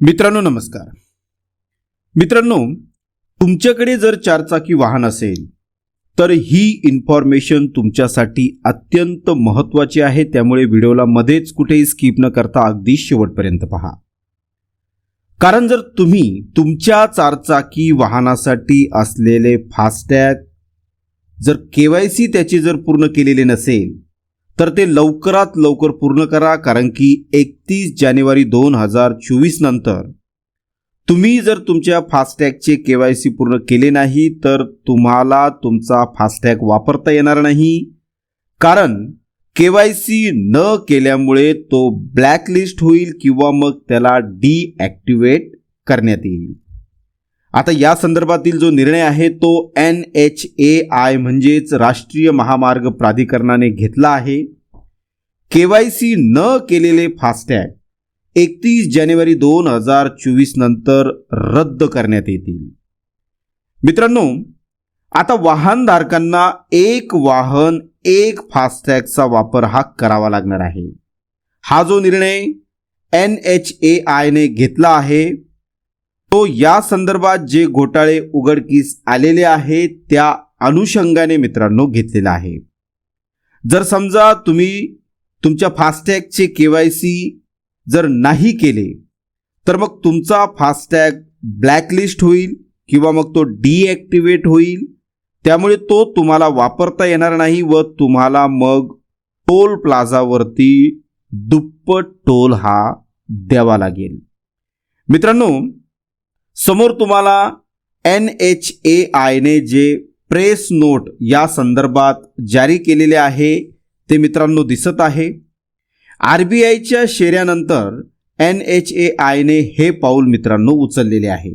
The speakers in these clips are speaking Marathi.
मित्रांनो नमस्कार. मित्रांनो तुमच्याकडे जर चारचाकी वाहन असेल तर ही इन्फॉर्मेशन तुमच्यासाठी अत्यंत महत्त्वाची आहे. त्यामुळे व्हिडिओला मध्येच कुठेही स्किप न करता अगदी शेवटपर्यंत पहा. कारण जर तुम्ही तुमच्या चारचाकी वाहनासाठी असलेले फास्टॅग जर के वाय सी त्याची जर पूर्ण केलेले नसेल तर ते लवकरात लवकर पूर्ण करा कारण की एकतीस जानेवारी दोन हजार चोवीस नंतर तुम्ही जर तुमच्या फास्टॅगचे के वाय सी पूर्ण केले नाही तर तुम्हाला तुमचा फास्टॅग वापरता येणार नाही. कारण के वाय सी न केल्यामुळे तो ब्लॅकलिस्ट होईल किंवा मग त्याला डीॲक्टिवेट करण्यात येईल. आता या संदर्भातील जो निर्णय आहे तो एन एच ए आय म्हणजेच राष्ट्रीय महामार्ग प्राधिकरणाने घेतला आहे. के वाय सी न केलेले फास्टॅग एकतीस जानेवारी दोन हजार चोवीस नंतर रद्द करण्यात येतील. मित्रांनो आता वाहनधारकांना एक वाहन एक फास्टॅगचा वापर हा करावा लागणार आहे. हा जो निर्णय एन एच ए आयने घेतला आहे तो या संदर्भात जे घोटाळे उघडकीस आलेले आहे त्या अनुषंगाने मित्रांनो घेतलेला आहे. जर समजा तुम्ही तुमच्या फास्टॅगचे के वाय सी जर नाही केले तर मग तुमचा फास्टॅग ब्लॅकलिस्ट होईल किंवा मग तो डिॲक्टिवेट होईल. त्यामुळे तो तुम्हाला वापरता येणार नाही व तुम्हाला मग टोल प्लाझावरती दुप्पट टोल हा द्यावा लागेल. मित्रांनो समोर तुम्हाला एन एच ए आयने जे प्रेस नोट या संदर्भात जारी केलेले आहे ते मित्रांनो दिसत आहे. आर बी आयच्या शेऱ्यानंतर एन एच ए आयने हे पाऊल मित्रांनो उचललेले आहे.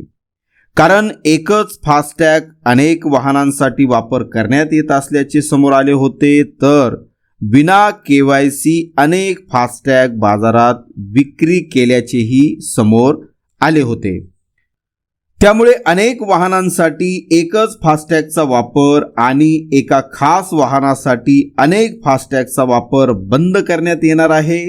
कारण एकच फास्टॅग अनेक वाहनांसाठी वापर करण्यात येत असल्याचे समोर आले होते तर विना के वाय सी अनेक फास्टॅग बाजारात विक्री केल्याचेही समोर आले होते. त्यामुळे अनेक वाहनांसाठी एकच फास्टॅगचा वापर आणि एका खास वाहनासाठी अनेक फास्टॅगचा वापर बंद करण्यात येणार आहे.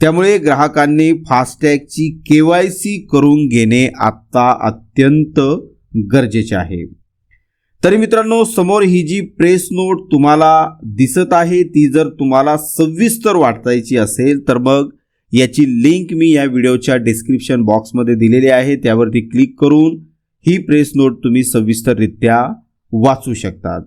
त्यामुळे ग्राहकांनी फास्टॅगची के वाय सी करून घेणे आत्ता अत्यंत गरजेचे आहे. तरी मित्रांनो समोर ही जी प्रेस नोट तुम्हाला दिसत आहे ती जर तुम्हाला सविस्तर वाटायची असेल तर मग याची लिंक मी या व्हिडिओच्या डिस्क्रिप्शन बॉक्समध्ये दिलेली आहे त्यावरती क्लिक करून ही प्रेस नोट तुम्ही सविस्तररित्या वाचू शकतात.